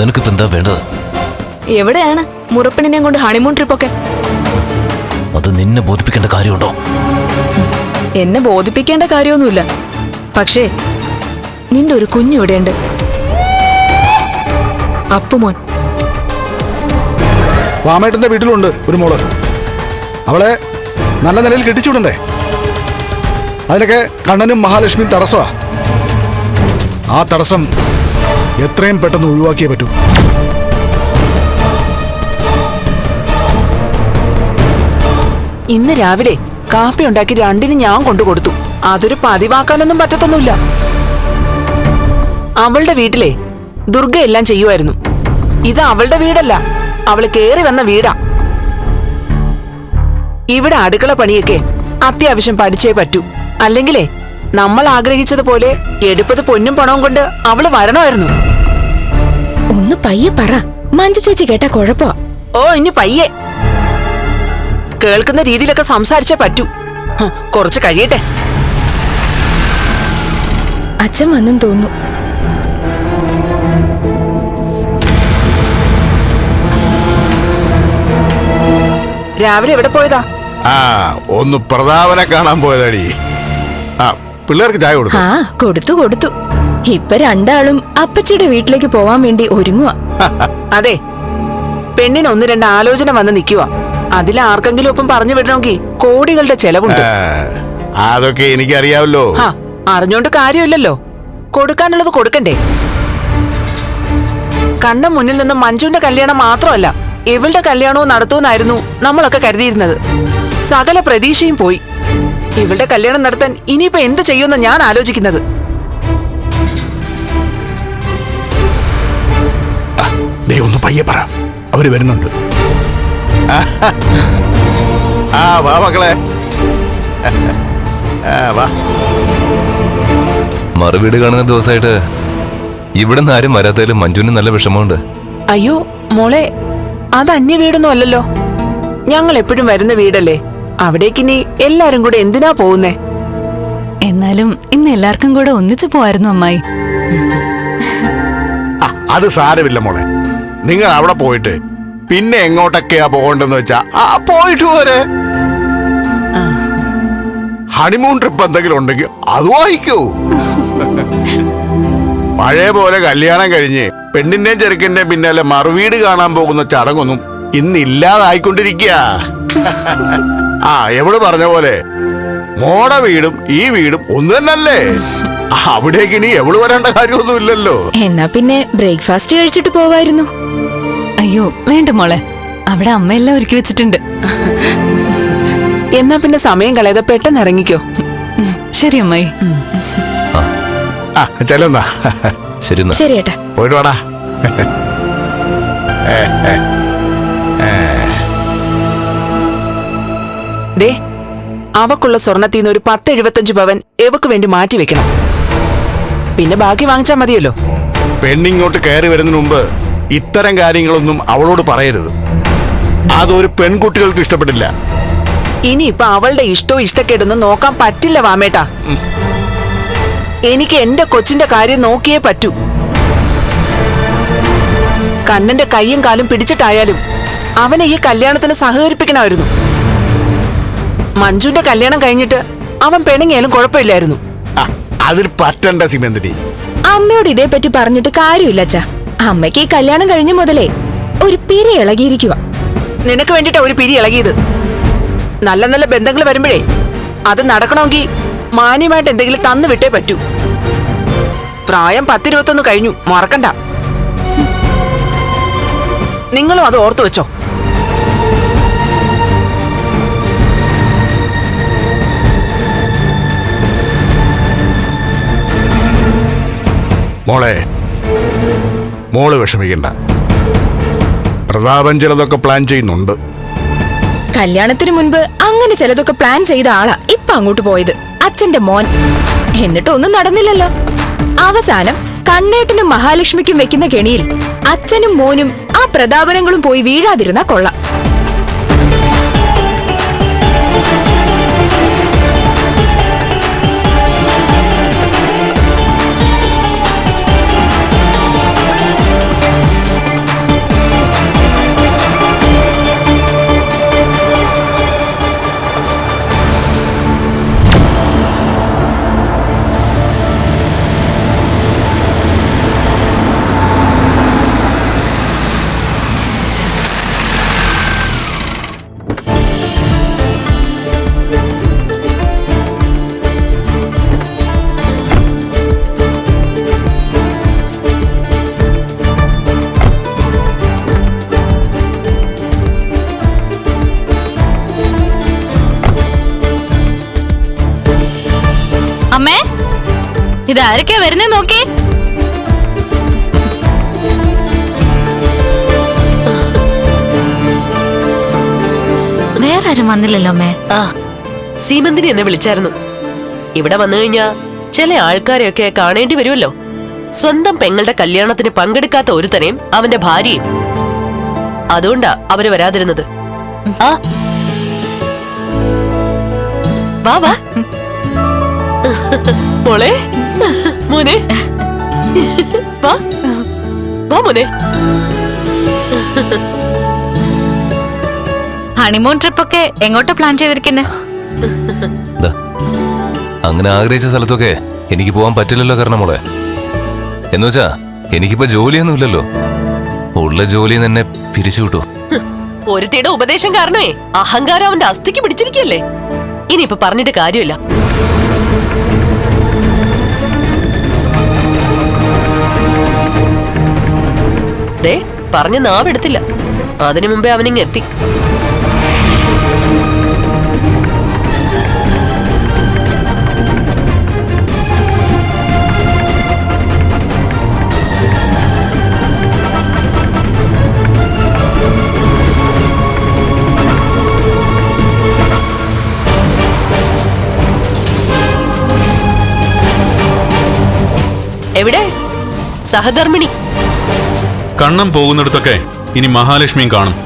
നിനക്കിപ്പോ എന്താ വേണ്ടത്? എവിടെയാണ് മുറപ്പണിനെയും കൊണ്ട് ഹണിമൂൺ ട്രിപ്പൊക്കെ അത് നിന്നെ ബോധിപ്പിക്കേണ്ട കാര്യമുണ്ടോ? എന്നെ ബോധിപ്പിക്കേണ്ട കാര്യമൊന്നുമില്ല. പക്ഷേ നിന്റെ ഒരു കുഞ്ഞു ഇവിടെയുണ്ട്. അപ്പുമോൻ. വാമേട്ടന്റെ വീട്ടിലുണ്ട് ഒരു മോൾ. അവളെ നല്ല നിലയിൽ കെട്ടിച്ചുവിടണ്ടേ? അതിനൊക്കെ കണ്ണനും മഹാലക്ഷ്മിയും തടസ്സമാ. ആ തടസ്സം എത്രയും പെട്ടെന്ന് ഒഴിവാക്കിയേ പറ്റൂ. ഇന്ന് രാവിലെ കാപ്പി ഉണ്ടാക്കി രണ്ടിന് ഞാൻ കൊണ്ടു കൊടുത്തു. അതൊരു പതിവാക്കാനൊന്നും പറ്റത്തൊന്നുമില്ല. അവളുടെ വീട്ടിലെ ദുർഗ എല്ലാം ചെയ്യുമായിരുന്നു. ഇത് അവളുടെ വീടല്ല അവൾ കേറി വന്ന വീടാ. ഇവിടെ അടുക്കള പണിയൊക്കെ അത്യാവശ്യം പഠിച്ചേ പറ്റൂ. അല്ലെങ്കിലേ നമ്മൾ ആഗ്രഹിച്ചതുപോലെ എടുപ്പത് പൊന്നും പണവും കൊണ്ട് അവൾ വരണമായിരുന്നു. ഒന്ന് പയ്യെ പറ. മഞ്ജു ചേച്ചി കേട്ടാ കൊഴപ്പോ ഓ ഇനി പയ്യെ. കേൾക്കുന്ന രീതിയിലൊക്കെ സംസാരിച്ചേ പറ്റൂ. കുറച്ച് കഴിയട്ടെ. അച്ഛൻ വന്നും തോന്നു രാവിലെ എവിടെ പോയതാ? ആ ഒന്ന് പ്രതാപനെ കാണാൻ പോയതാടി. ആ പിള്ളേർക്ക് ചായ കൊടുത്തു? ആ കൊടുത്തു കൊടുത്തു. ഇപ്പൊ രണ്ടാളും അപ്പച്ചിയുടെ വീട്ടിലേക്ക് പോവാൻ വേണ്ടി ഒരുങ്ങുവാ. അതെ. പെണ്ണിന് ഒന്ന് രണ്ട് ആലോചന വന്ന് നിക്കുവാ. അതിൽ ആർക്കെങ്കിലും ഒപ്പം പറഞ്ഞു വിടണമെങ്കിൽ കോടികളുടെ ചെലവുണ്ട്. അതൊക്കെ എനിക്കറിയാവല്ലോ. ആ അറിഞ്ഞോണ്ട് കാര്യമില്ലല്ലോ. കൊടുക്കാനുള്ളത് കൊടുക്കണ്ടേ? കണ്ണ മുന്നിൽ നിന്ന് മഞ്ജുവിന്റെ കല്യാണം മാത്രമല്ല ഇവളുടെ കല്യാണവും നടത്തുമെന്നായിരുന്നു നമ്മളൊക്കെ കരുതിയിരുന്നത്. സകല പ്രതീക്ഷയും പോയി. ഇവളുടെ കല്യാണം നടത്താൻ ഇനിയിപ്പോ എന്ത് ചെയ്യുമെന്ന് ഞാൻ ആലോചിക്കുന്നത്. പയ്യെ പറ. അവർ വരുന്നുണ്ട്. ആ വാ മക്കളെ. ആ വാ. മറുവീട് കാണുന്ന ദിവസമായിട്ട് ഇവിടെ നിന്ന് ആരും വരാത്തതിലും മഞ്ജുവിന് നല്ല വിഷമമുണ്ട്. അയ്യോ മോളെ അത് അന്യ വീടൊന്നും അല്ലല്ലോ. ഞങ്ങൾ എപ്പോഴും വരുന്ന വീടല്ലേ? അവിടേക്ക് ഇനി എല്ലാരും കൂടെ എന്തിനാ പോകുന്നേ? എന്നാലും ഇന്ന് എല്ലാവർക്കും കൂടെ ഒന്നിച്ചു പോവായിരുന്നു അമ്മായി. ആ, അത് സാരമില്ല മോളെ. നിങ്ങൾ അവിടെ പോയിട്ട് പിന്നെ എങ്ങോട്ടൊക്കെയാ പോകണ്ടെന്ന് വെച്ചാ ആ പോയിട്ട് പോരെ ഹണിമൂൺ ട്രിപ്പ് എന്തെങ്കിലും ഉണ്ടെങ്കിൽ അത് വായിക്കൂ പഴയ പോലെ കല്യാണം കഴിഞ്ഞ് പെണ്ണിന്റെയും ചെറുക്കിന്റെയും പിന്നാലെ മറുവീട് കാണാൻ പോകുന്ന ചടങ്ങൊന്നും ഇന്ന് ഇല്ലാതായിക്കൊണ്ടിരിക്കുക ആ എവിടെ പറഞ്ഞ പോലെ മോടെ വീടും ഈ വീടും ഒന്ന് തന്നല്ലേ അവിടേക്ക് ഇനി എവൾ വരേണ്ട കാര്യമൊന്നും ഇല്ലല്ലോ എന്നാ പിന്നെ ബ്രേക്ക്ഫാസ്റ്റ് കഴിച്ചിട്ട് പോവായിരുന്നു. അയ്യോ വേണ്ട മോളെ. അവിടെ അമ്മയെല്ലാം ഒരുക്കി വെച്ചിട്ടുണ്ട്. എന്നാ പിന്നെ സമയം കളയാതെ പെട്ടെന്ന് ഇറങ്ങിക്കോ. ശരി അമ്മായി. ആ ചെല്ലുന്നാ. ശരി എന്നാ. ശരി ഏട്ടാ. പോയിട്ട് വാടാ. ദേ അവക്കുള്ള സ്വർണത്തിൽ നിന്ന് ഒരു പത്ത് എഴുപത്തഞ്ച് പവൻ എവക്ക് വേണ്ടി മാറ്റി വെക്കണം. പിന്നെ ബാക്കി വാങ്ങിച്ചാൽ മതിയല്ലോ. പെണ്ണിങ്ങോട്ട് കയറി വരുന്നതിന് മുമ്പ് ഇത്തരം കാര്യങ്ങളൊന്നും അവളോട് പറയരുത്. അതൊരു പെൺകുട്ടികൾക്ക് ഇഷ്ടപ്പെട്ടില്ല ഇനിയിപ്പൊ അവളുടെ ഇഷ്ടവും ഇഷ്ടക്കേടൊന്നും നോക്കാൻ പറ്റില്ല വാമേട്ടാ. എനിക്ക് എന്റെ കൊച്ചിന്റെ കാര്യം നോക്കിയേ പറ്റൂ. കണ്ണന്റെ കൈയും കാലും പിടിച്ചിട്ടായാലും അവനെ ഈ കല്യാണത്തിന് സഹകരിപ്പിക്കണമായിരുന്നു. മഞ്ജുവിന്റെ കല്യാണം കഴിഞ്ഞിട്ട് അവൻ പെണുങ്ങിയാലും കുഴപ്പമില്ലായിരുന്നു. അതിൽ പറ്റണ്ട സിമന്തിരി അമ്മയോട് ഇതേ പറ്റി പറഞ്ഞിട്ട് കാര്യമില്ല അച്ഛാ. അമ്മയ്ക്ക് ഈ കല്യാണം കഴിഞ്ഞ മുതലേ ഒരു പിരി ഇളകിയിരിക്കുക നിനക്ക് വേണ്ടിട്ടാ ഒരു പിരി ഇളകിയത്? നല്ല നല്ല ബന്ധങ്ങൾ വരുമ്പോഴേ അത് നടക്കണമെങ്കിൽ മാന്യമായിട്ട് എന്തെങ്കിലും തന്നു വിട്ടേ പറ്റൂ. പ്രായം പത്തിരുപത്തൊന്ന് കഴിഞ്ഞു മറക്കണ്ട. നിങ്ങളും അത് ഓർത്തു വെച്ചോ? മോളെ മോൾ വിഷമിക്കണ്ട. പ്രതാപൻ ചിലതൊക്കെ പ്ലാൻ ചെയ്യുന്നുണ്ട്. കല്യാണത്തിന് മുൻപ് അങ്ങനെ ചിലതൊക്കെ പ്ലാൻ ചെയ്ത ആളാ ഇപ്പൊ അങ്ങോട്ട് പോയത്. അച്ഛന്റെ മോൻ. എന്നിട്ട് ഒന്നും നടന്നില്ലല്ലോ. അവസാനം കണ്ണേട്ടനും മഹാലക്ഷ്മിക്കും വെക്കുന്ന കെണിയിൽ അച്ഛനും മോനും ആ പ്രതാപനങ്ങളും പോയി വീഴാതിരുന്ന കൊള്ളാം. ഇതാരൊക്കെയാ വരുന്നേ നോക്കി? വേറെ ആരും വന്നില്ലല്ലോ അമ്മേ. ആ സീമന്തിനി എന്നെ വിളിച്ചായിരുന്നു. ഇവിടെ വന്നു കഴിഞ്ഞാ ചില ആൾക്കാരെയൊക്കെ കാണേണ്ടി വരുമല്ലോ. സ്വന്തം പെങ്ങളുടെ കല്യാണത്തിന് പങ്കെടുക്കാത്ത ഒരുത്തനെയും അവന്റെ ഭാര്യയും. അതുകൊണ്ടാ അവർ വരാതിരുന്നത്. ആ. വാ വാ. മോളെ മോനെ. വാ. വാ മോനെ. ഹണിമൂൺ ട്രിപ്പ് ഒക്കെ എങ്ങോട്ടാ പ്ലാൻ ചെയ്തിരിക്കുന്നെ? ദാ, അങ്ങനെ ആഗ്രഹിച്ച സ്ഥലത്തൊക്കെ എനിക്ക് പോകാൻ പറ്റില്ലല്ലോ കാരണം മോളെ. എന്നുവെച്ചാ എനിക്കിപ്പോ ജോലിയൊന്നും ഇല്ലല്ലോ. ഉള്ള ജോലി തന്നെ പിരിച്ചു കിട്ടു ഒരുത്തിയുടെ ഉപദേശം കാരണമേ അഹങ്കാരം അവന്റെ അസ്ഥിക്ക് പിടിച്ചിരിക്കല്ലേ ഇനിയിപ്പൊ പറഞ്ഞിട്ട് കാര്യമില്ല. ദേ പറഞ്ഞ നാവെടുത്തില്ല അതിനു മുമ്പേ അവനിങ് എത്തി. എവിടെ? സഹധർമ്മിണി. കണ്ണം പോകുന്നിടത്തൊക്കെ ഇനി മഹാലക്ഷ്മിയും കാണും.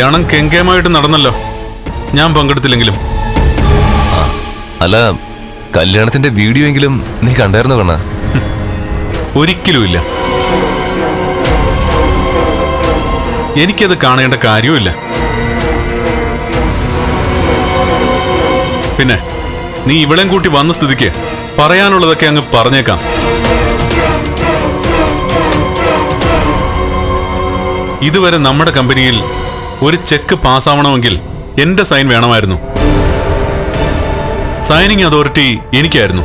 കല്യാണം കെങ്കേമായിട്ട് നടന്നല്ലോ. ഞാൻ പങ്കെടുത്തില്ലെങ്കിലും. അല്ല കല്യാണത്തിന്റെ വീഡിയോ എങ്കിലും നീ കണ്ടായിരുന്നു കണ്ണ? ഒരിക്കലുമില്ല. എനിക്കത് കാണേണ്ട കാര്യവുമില്ല. പിന്നെ നീ ഇവിടെയും കൂട്ടി വന്ന സ്ഥിതിക്ക് പറയാനുള്ളതൊക്കെ അങ്ങ് പറഞ്ഞേക്കാം. ഇതുവരെ നമ്മുടെ കമ്പനിയിൽ ഒരു ചെക്ക് പാസ്സാവണമെങ്കിൽ എന്റെ സൈൻ വേണമായിരുന്നു. സൈനിങ് അതോറിറ്റി എനിക്കായിരുന്നു.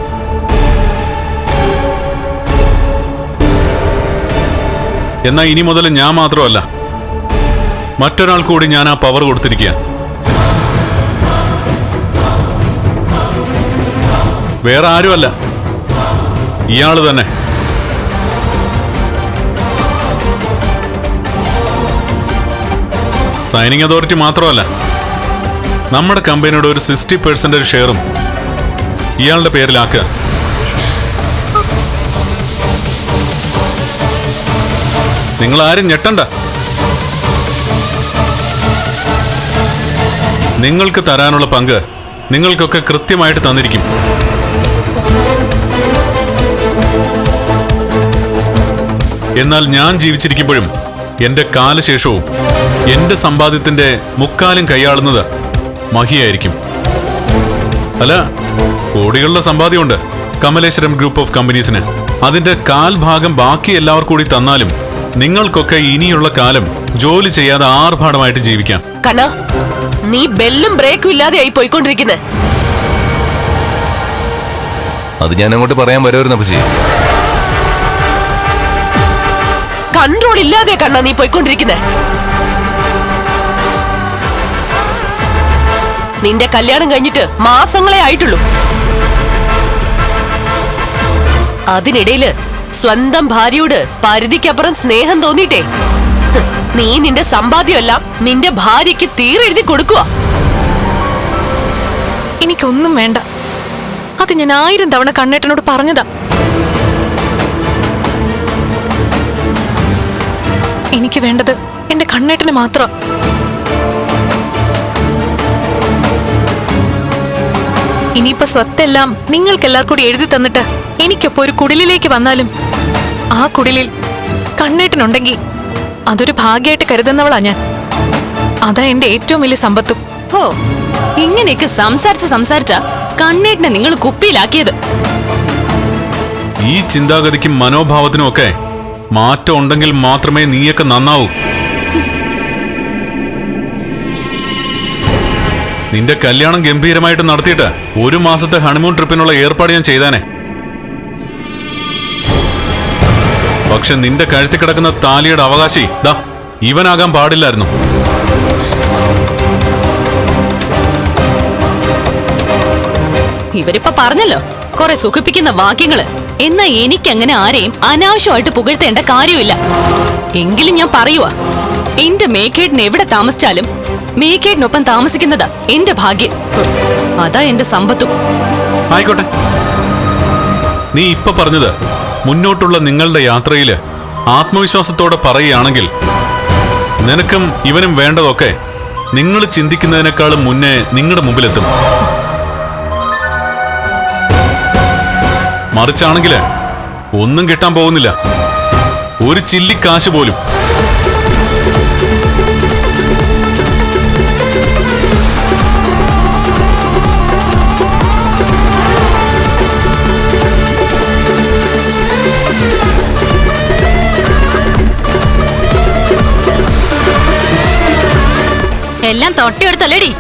എന്നാൽ ഇനി മുതൽ ഞാൻ മാത്രമല്ല മറ്റൊരാൾ കൂടി ഞാൻ ആ പവർ കൊടുത്തിരിക്കുക വേറെ ആരുമല്ല. ഇയാൾ തന്നെ. സൈനിങ് അതോറിറ്റി മാത്രമല്ല നമ്മുടെ കമ്പനിയുടെ ഒരു സിക്സ്റ്റി പെർസെന്റേജ് ഷെയറും ഇയാളുടെ പേരിലാക്കുക. നിങ്ങൾ ആരും ഞെട്ടണ്ട. നിങ്ങൾക്ക് തരാനുള്ള പങ്ക് നിങ്ങൾക്കൊക്കെ കൃത്യമായിട്ട് തന്നിരിക്കും. എന്നാൽ ഞാൻ ജീവിച്ചിരിക്കുമ്പോഴും എന്റെ കാലശേഷവും എന്റെ സമ്പാദ്യത്തിന്റെ മുക്കാലും കൈയാളുന്നത് മഹിയായിരിക്കും. അല്ല കോടികളുടെ സമ്പാദ്യമുണ്ട്. കമലേശ്വരം ഗ്രൂപ്പ് ഓഫ് കമ്പനീസിന്. അതിന്റെ കാൽഭാഗം ബാക്കി എല്ലാവർക്കും കൂടി തന്നാലും നിങ്ങൾക്കൊക്കെ ഇനിയുള്ള കാലം ജോലി ചെയ്യാതെ ആർഭാടമായിട്ട് ജീവിക്കാം. കണ്ണ നീ ബെല്ലും ബ്രേക്കും ഇല്ലാതെ ആയി പോയിക്കൊണ്ടിരിക്കുന്നത് അത് ഞാൻ അങ്ങോട്ട് പറയാൻ വരുമായിരുന്നു പക്ഷേ കൺട്രോൾ ഇല്ലാതെ കണ്ണ നീ പോയിക്കൊണ്ടിരിക്കുന്നെ. നിന്റെ കല്യാണം കഴിഞ്ഞിട്ട് മാസങ്ങളെ ആയിട്ടുള്ളൂ. അതിനിടയിൽ സ്വന്തം ഭാര്യയോട് പരിധിക്കപ്പുറം സ്നേഹം തോന്നിയിട്ടേ. നീ നിന്റെ സമ്പാദ്യമെല്ലാം നിന്റെ ഭാര്യയ്ക്ക് തീരെഴുതി കൊടുക്കുക എനിക്കൊന്നും വേണ്ട. അത് ഞാൻ ആയിരം തവണ കണ്ണേട്ടനോട് പറഞ്ഞതാ. എനിക്ക് വേണ്ടത് എന്റെ കണ്ണേട്ടന് മാത്രം. ഇനിയിപ്പോ സ്വത്തെല്ലാം നിങ്ങൾക്കെല്ലാവർക്കും കൂടി എഴുതി തന്നിട്ട് എനിക്കൊപ്പം ഒരു കുടിലിലേക്ക് വന്നാലും ആ കുടിലിൽ കണ്ണേട്ടനുണ്ടെങ്കിൽ അതൊരു ഭാഗ്യമായിട്ട് കരുതുന്നവളാ ഞാൻ. അതാ എന്റെ ഏറ്റവും വലിയ സമ്പത്തും. ഓ ഇങ്ങനെയൊക്കെ സംസാരിച്ച് സംസാരിച്ച കണ്ണേട്ടനെ നിങ്ങൾ കുപ്പിയിലാക്കിയത്. ഈ ചിന്താഗതിക്കും മനോഭാവത്തിനും ഒക്കെ മാറ്റം ഉണ്ടെങ്കിൽ മാത്രമേ നീയൊക്കെ നന്നാവൂ. നിന്റെ കല്യാണം ഗംഭീരമായിട്ട് നടത്തിയിട്ട് ഒരു മാസത്തെ ഹണിമൂൺ ട്രിപ്പിനുള്ള ഏർപ്പാട് ഞാൻ ചെയ്താനെ. പക്ഷെ നിന്റെ കഴുത്തി കിടക്കുന്ന താലിയുടെ അവകാശി ദാ ഇവനാകാൻ പാടില്ലായിരുന്നു. ഇവരിപ്പോ പറഞ്ഞല്ലോ കുറെ സുഖിപ്പിക്കുന്ന വാക്യങ്ങൾ എന്നാ എനിക്കങ്ങനെ ആരെയും അനാവശ്യമായിട്ട് പുകഴ്ത്തേണ്ട കാര്യമില്ല. എങ്കിലും ഞാൻ പറയുവാ എന്റെ മേക്കേടിന് എവിടെ താമസിച്ചാലും മേക്കേടിനൊപ്പം താമസിക്കുന്നതാ എന്റെ ഭാഗ്യം. അതാ എന്റെ സമ്പത്തും. ആയിക്കോട്ടെ. നീ ഇപ്പൊ പറഞ്ഞത് മുന്നോട്ടുള്ള നിങ്ങളുടെ യാത്രയിൽ ആത്മവിശ്വാസത്തോടെ പറയുകയാണെങ്കിൽ നിനക്കും ഇവനും വേണ്ടതൊക്കെ നിങ്ങൾ ചിന്തിക്കുന്നതിനേക്കാളും മുന്നേ നിങ്ങളുടെ മുമ്പിലെത്തും. മറിച്ചാണെങ്കിൽ ഒന്നും കിട്ടാൻ പോകുന്നില്ല. ഒരു ചില്ലിക്കാശ് പോലും എല്ലാം തൊട്ടിയെടുത്തല്ലേടി?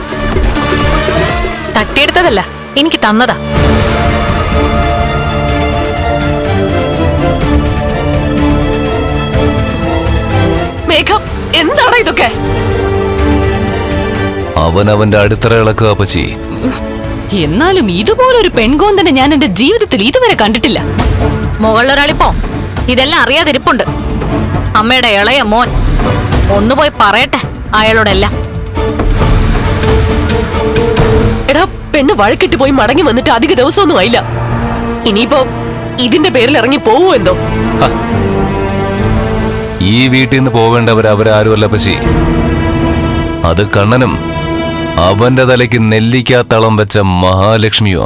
തട്ടിയെടുത്തതല്ല എനിക്ക് തന്നതാ. മേഘം എന്താണ് ഇതൊക്കെ? അവൻ അവന്റെ അടിത്തറ ഇളക്കുക എന്നാലും ഇതുപോലൊരു പെൺകോന്തനെ ഞാൻ എന്റെ ജീവിതത്തിൽ ഇതുവരെ കണ്ടിട്ടില്ല. മുകളിലൊരാളിപ്പോ ഇതെല്ലാം അറിയാതിരിപ്പുണ്ട്. അമ്മയുടെ ഇളയ മോൻ ഒന്ന് പോയി പറയട്ടെ അയാളോടെല്ലാം. എടാ പെണ്ണ് വഴക്കിട്ട് പോയി മടങ്ങി വന്നിട്ട് അധിക ദിവസമൊന്നും ആയില്ല. ഇനിയിപ്പോ ഇതിന്റെ പേരിൽ ഇറങ്ങി പോവോ എന്തോ? ഈ വീട്ടിൽ നിന്ന് പോവേണ്ടവർ അവരാരുമല്ല പശി. അത് കണ്ണനും അവന്റെ തലയ്ക്ക് നെല്ലിക്കാത്തളം വെച്ച മഹാലക്ഷ്മിയോ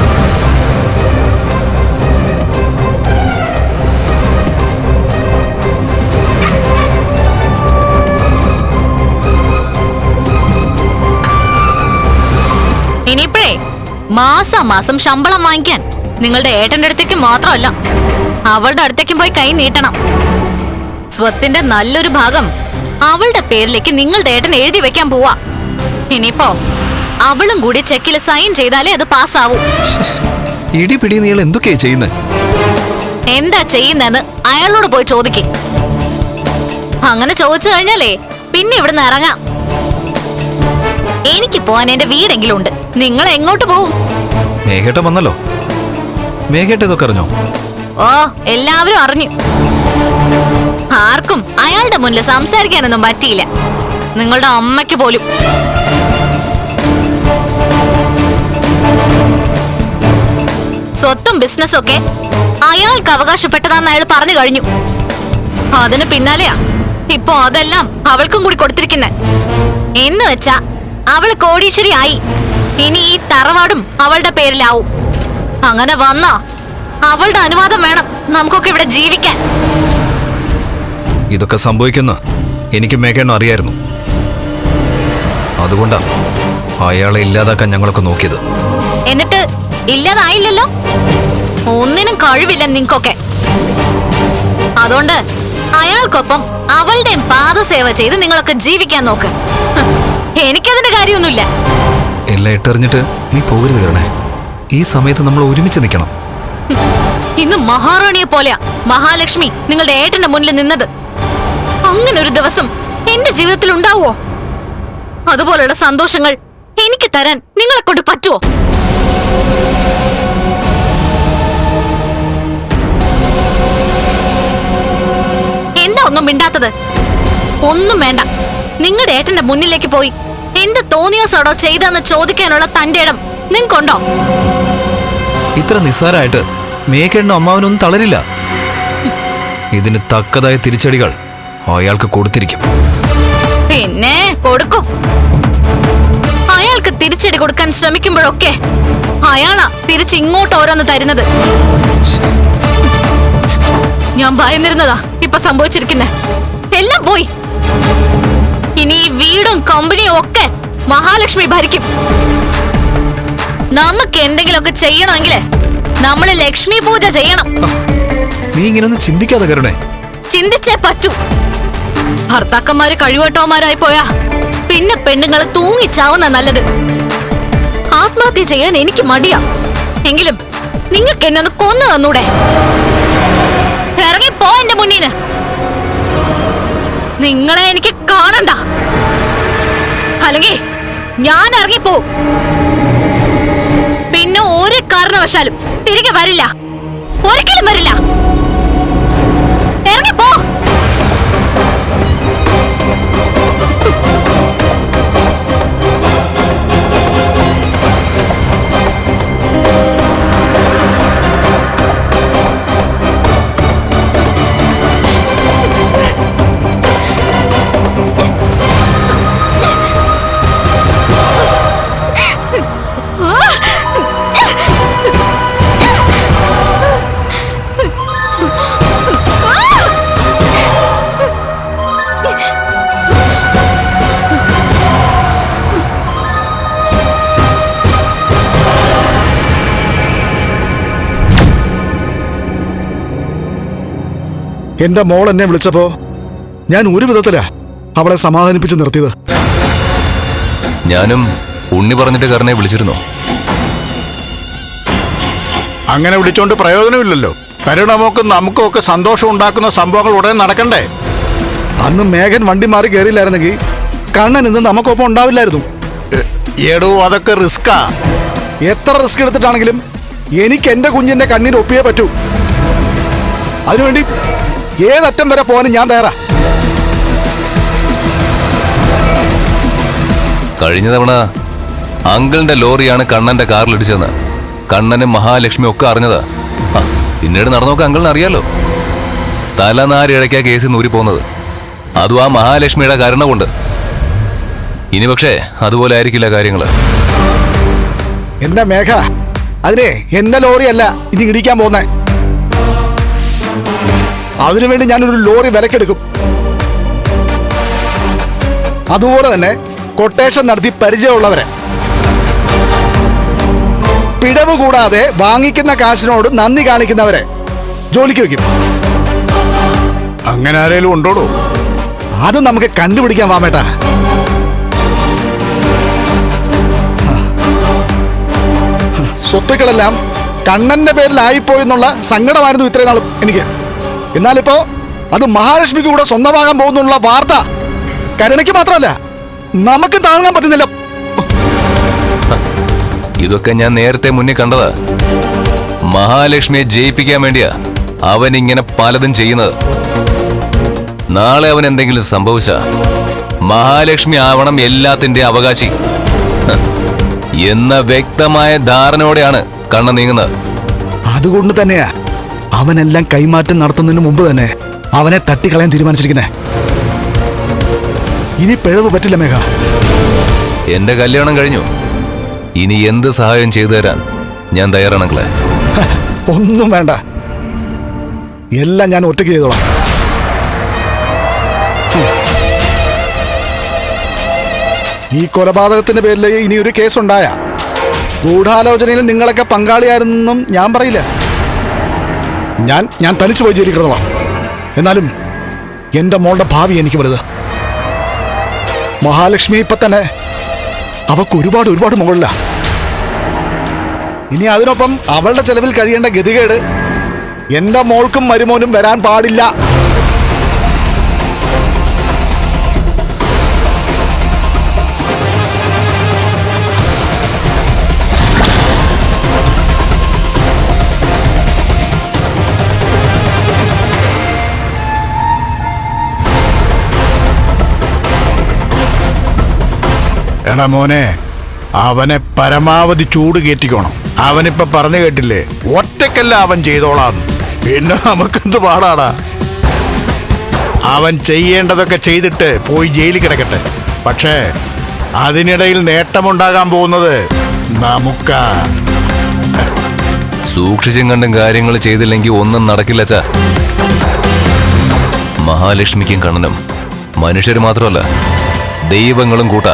മാസം മാസം ശമ്പളം വാങ്ങിക്കാൻ. നിങ്ങളുടെ ഏട്ടന്റെ അടുത്തേക്ക് മാത്രമല്ല അവളുടെ അടുത്തേക്കും പോയി കൈ നീട്ടണം. സ്വത്തിന്റെ നല്ലൊരു ഭാഗം അവളുടെ പേരിലേക്ക് നിങ്ങളുടെ ഏട്ടൻ എഴുതി വെക്കാൻ പോവാ. ഇനിയിപ്പോ അവളും കൂടി ചെക്കിൽ സൈൻ ചെയ്താലേ അത് പാസ്സാവൂ. ഇടി പിടി നീൾ എന്തൊക്കെയാ ചെയ്യുന്നത് എന്താ ചെയ്യുന്നെന്ന് അയാളോട് പോയി ചോദിക്കേ. അങ്ങനെ ചോദിച്ചു കഴിഞ്ഞാലേ പിന്നെ ഇവിടുന്ന് ഇറങ്ങാം. എനിക്ക് പോവാൻ എന്റെ വീടെങ്കിലും ഉണ്ട്. നിങ്ങൾ എങ്ങോട്ട് പോവും? മേഘേട്ടൻ വന്നല്ലോ. മേഘേട്ട ഇതൊക്കെ അറിഞ്ഞോ? ഓ എല്ലാവരും അറിഞ്ഞു. ആർക്കും അയാളുടെ മുന്നിൽ സംസാരിക്കാനൊന്നും പറ്റിയില്ല. നിങ്ങളുടെ അമ്മയ്ക്ക് പോലും. സ്വത്തും ബിസിനസ്സൊക്കെ അയാൾക്ക് അവകാശപ്പെട്ടതാന്ന് അയാൾ പറഞ്ഞു കഴിഞ്ഞു. അതിന് പിന്നാലെയാ ഇപ്പൊ അതെല്ലാം അവൾക്കും കൂടി കൊടുത്തിരിക്കുന്നെ. എന്ന് വെച്ചാ അവൾ കോടീശ്വരി ആയി ഇനി ഈ തറവാടും അവളുടെ പേരിലാവും. അങ്ങനെ വന്നാ അവളുടെ അനുവാദം വേണം നമുക്കൊക്കെ ഇവിടെ ജീവിക്കാൻ. ഇതൊക്കെ സംഭവിക്കുന്ന എനിക്ക് മേഘേണ്ണ അറിയായിരുന്നു. അതുകൊണ്ടാ അയാളെ ഇല്ലാതാക്കാൻ ഞങ്ങളൊക്കെ നോക്കിയത്. എന്നിട്ട് ഇല്ലാതായില്ലല്ലോ? ഒന്നിനും കഴിവില്ല നിങ്ങൾക്കൊക്കെ. അതുകൊണ്ട് അയാൾക്കൊപ്പം അവളുടെയും പാദസേവ ചെയ്ത് നിങ്ങളൊക്കെ ജീവിക്കാൻ നോക്ക്. എനിക്കതിന്റെ കാര്യമൊന്നുമില്ല. എല്ലാം ഇട്ടെറിഞ്ഞിട്ട് നീ പോകരുത് കരണേ. ഈ സമയത്ത് നമ്മൾ ഒരുമിച്ച് നിൽക്കണം. ഇന്ന് മഹാറാണിയെ പോലെയാ മഹാലക്ഷ്മി നിങ്ങളുടെ ഏട്ടന്റെ മുന്നിൽ നിന്നത്. അങ്ങനെ ഒരു ദിവസം എന്റെ ജീവിതത്തിൽ ഉണ്ടാവോ അതുപോലുള്ള സന്തോഷങ്ങൾ എനിക്ക് തരാൻ നിങ്ങളെ കൊണ്ട് പറ്റുമോ എന്താ ഒന്നും മിണ്ടാത്തത്? ഒന്നും വേണ്ട. നിങ്ങളുടെ ഏട്ടന്റെ മുന്നിലേക്ക് പോയി എന്ത് തോന്നിയോസോടോ ചെയ്തെന്ന് ചോദിക്കാനുള്ള തന്റെ ഇടം? നിങ്ങൾക്കുണ്ടോ? ഇത്ര നിസ്സാരായിട്ട് മേഘണ്ണ അമ്മാവനൊന്നും തളരില്ല. ഇതിന് തക്കതായ തിരിച്ചടികൾ അയാൾക്ക് കൊടുത്തിരിക്കും. പിന്നെ കൊടുക്കും. അയാൾക്ക് തിരിച്ചടി കൊടുക്കാൻ ശ്രമിക്കുമ്പോഴൊക്കെ അയാളാ തിരിച്ച് ഇങ്ങോട്ട് ഓരോന്ന് തരുന്നത്. ഞാൻ ഭയന്നിരുന്നതാ ഇപ്പൊ സംഭവിച്ചിരിക്കുന്നെ. എല്ലാം പോയി. കമ്പനിയും ഒക്കെ മഹാലക്ഷ്മി ഭരിക്കും. നമുക്ക് എന്തെങ്കിലുമൊക്കെ ചെയ്യണമെങ്കിൽ നമ്മൾ ലക്ഷ്മി പൂജ ചെയ്യണം. നീ ഇങ്ങനൊന്നും ചിന്തിക്കാതെ കരുണേ. ചിന്തിച്ചേ പറ്റൂ. ഭർത്താക്കന്മാര് കഴിവട്ടോമാരായി പോയാ പിന്നെ പെണ്ണുങ്ങൾ തൂങ്ങിച്ചാവുന്ന നല്ലത്. ആത്മഹത്യ ചെയ്യാൻ എനിക്ക് മടിയാ. എങ്കിലും നിങ്ങൾക്ക് എന്നെ ഒന്ന് കൊന്നു തന്നൂടെ. ഇറങ്ങി പോ എന്റെ മുന്നീന്. നിങ്ങളെ എനിക്ക് കാണണ്ട. അല്ലെങ്കിൽ ഞാൻ ഇറങ്ങിപ്പോ പിന്നെ ഒരു കാരണവശാലും തിരികെ വരില്ല. ഒരിക്കലും വരില്ല. എന്റെ മോൾ എന്നെ വിളിച്ചപ്പോ ഞാൻ ഒരു വിധത്തിലാ അവളെ സമാധാനിപ്പിച്ച് നിർത്തിയത്. ഞാനും ഉണ്ണി പറഞ്ഞിട്ട് കരുണയെ വിളിച്ചിരുന്നു? അങ്ങനെ വിളിച്ചോണ്ട് പ്രയോജനമില്ലല്ലോ. കരുണമോക്കും നമുക്കും ഒക്കെ സന്തോഷം ഉണ്ടാക്കുന്ന സംഭവങ്ങൾ ഉടനെ നടക്കണ്ടേ? അന്ന് മേഘൻ വണ്ടി മാറി കയറിയില്ലായിരുന്നെങ്കിൽ കണ്ണൻ ഇന്ന് നമുക്കൊപ്പം ഉണ്ടാവില്ലായിരുന്നു. എടോ അതൊക്കെ റിസ്കാ എത്ര റിസ്ക് എടുത്തിട്ടാണെങ്കിലും എനിക്ക് എന്റെ കുഞ്ഞിന്റെ കണ്ണീർ ഒപ്പിയേ പറ്റൂ. അതിനുവേണ്ടി ഏതറ്റം വരെ പോകാനും ഞാൻ തയ്യാറാ. കഴിഞ്ഞ തവണ അങ്കിളിന്റെ ലോറിയാണ് കണ്ണന്റെ കാറിലിടിച്ചതെന്ന്. കണ്ണനും മഹാലക്ഷ്മി ഒക്കെ അറിഞ്ഞതാ. പിന്നീട് നടന്നൊക്കെ അങ്കിളിന് അറിയാലോ. തലനാരിഴയ്ക്കാ കേസിൽ നൂരി പോകുന്നത് അതും ആ മഹാലക്ഷ്മിയുടെ കരുണ കൊണ്ട്. ഇനി പക്ഷേ അതുപോലെ ആയിരിക്കില്ല കാര്യങ്ങൾ എന്റെ മേഘ അതിനെ എന്റെ ലോറിയല്ല ഇനി ഇടിക്കാൻ പോകുന്നേ അതിനുവേണ്ടി ഞാനൊരു ലോറി വിലക്കെടുക്കും. അതുപോലെ തന്നെ കൊട്ടേഷൻ നടത്തി പരിചയമുള്ളവരെ. പിഴവ് കൂടാതെ വാങ്ങിക്കുന്ന കാശിനോട് നന്ദി കാണിക്കുന്നവരെ ജോലിക്ക് വെക്കും അങ്ങനെ ആരേലും ഉണ്ടോടോ? അത് നമുക്ക് കണ്ടുപിടിക്കാൻ വാമേട്ടാ സ്വത്തുക്കളെല്ലാം കണ്ണന്റെ പേരിലായിപ്പോയെന്നുള്ള സങ്കടമായിരുന്നു ഇത്രയും നാളും എനിക്ക്. എന്നാലിപ്പോ അത് മഹാലക്ഷ്മിക്ക് കൂടെ സ്വന്തമാകാൻ പോകുന്നുള്ള വാർത്ത കരുണയ്ക്ക് മാത്രമല്ല നമുക്കും താങ്ങാൻ പറ്റുന്നില്ല. ഇതൊക്കെ ഞാൻ നേരത്തെ മുന്നേ കണ്ടതാ. മഹാലക്ഷ്മിയെ ജയിപ്പിക്കാൻ വേണ്ടിയാ അവൻ ഇങ്ങനെ പലതും ചെയ്യുന്നത്. നാളെ അവൻ എന്തെങ്കിലും സംഭവിച്ച മഹാലക്ഷ്മി ആവണം എല്ലാത്തിന്റെ അവകാശി. എന്ന വ്യക്തമായ ധാരണയോടെയാണ് കണ്ണ നീങ്ങുന്നത്. അതുകൊണ്ട് തന്നെയാ അവനെല്ലാം കൈമാറ്റം നടത്തുന്നതിന് മുമ്പ് തന്നെ അവനെ തട്ടിക്കളയാൻ തീരുമാനിച്ചിരിക്കുന്നേ. ഇനി പിഴവ് പറ്റില്ല മേഘ. എന്റെ കല്യാണം കഴിഞ്ഞു. ഇനി എന്ത് സഹായം ചെയ്തു തരാൻ ഞാൻ തയ്യാറാണെങ്കിലേ? ഒന്നും വേണ്ട. എല്ലാം ഞാൻ ഒറ്റയ്ക്ക് ചെയ്തോളാം. ഈ കൊലപാതകത്തിന്റെ പേരിൽ ഇനി ഒരു കേസ് ഉണ്ടായ ഗൂഢാലോചനയിൽ നിങ്ങളൊക്കെ പങ്കാളിയായിരുന്നെന്നും ഞാൻ പറയില്ല. ഞാൻ ഞാൻ തനിച്ചു പോയി ജയിലിക്കിടന്നോളാം എന്നാലും എന്റെ മോളുടെ ഭാവി എനിക്ക് വലുത്. മഹാലക്ഷ്മി ഇപ്പൊ തന്നെ അവക്ക് ഒരുപാട് ഒരുപാട് മുകളില്ല ഇനി അതിനൊപ്പം അവളുടെ ചെലവിൽ കഴിയേണ്ട ഗതികേട് എന്റെ മോൾക്കും മരുമോനും വരാൻ പാടില്ല. എടാ മോനെ അവനെ പരമാവധി ചൂട് കയറ്റിക്കോണം. അവനിപ്പ പറഞ്ഞു കേട്ടില്ലേ ഒറ്റക്കല്ല അവൻ ചെയ്തോളാം. പിന്നെ നമുക്കെന്ത് പാടാടാ? അവൻ ചെയ്യേണ്ടതൊക്കെ ചെയ്തിട്ട് പോയി ജയിലിൽ കിടക്കട്ടെ. പക്ഷേ അതിനിടയിൽ നേട്ടമുണ്ടാകാൻ പോകുന്നത് നമുക്കാ. സൂക്ഷിച്ചും കണ്ടും കാര്യങ്ങൾ ചെയ്തില്ലെങ്കിൽ ഒന്നും നടക്കില്ല ചാ മഹാലക്ഷ്മിക്കും കണ്ണനും. മനുഷ്യർ മാത്രമല്ല. ദൈവങ്ങളും കൂട്ടാ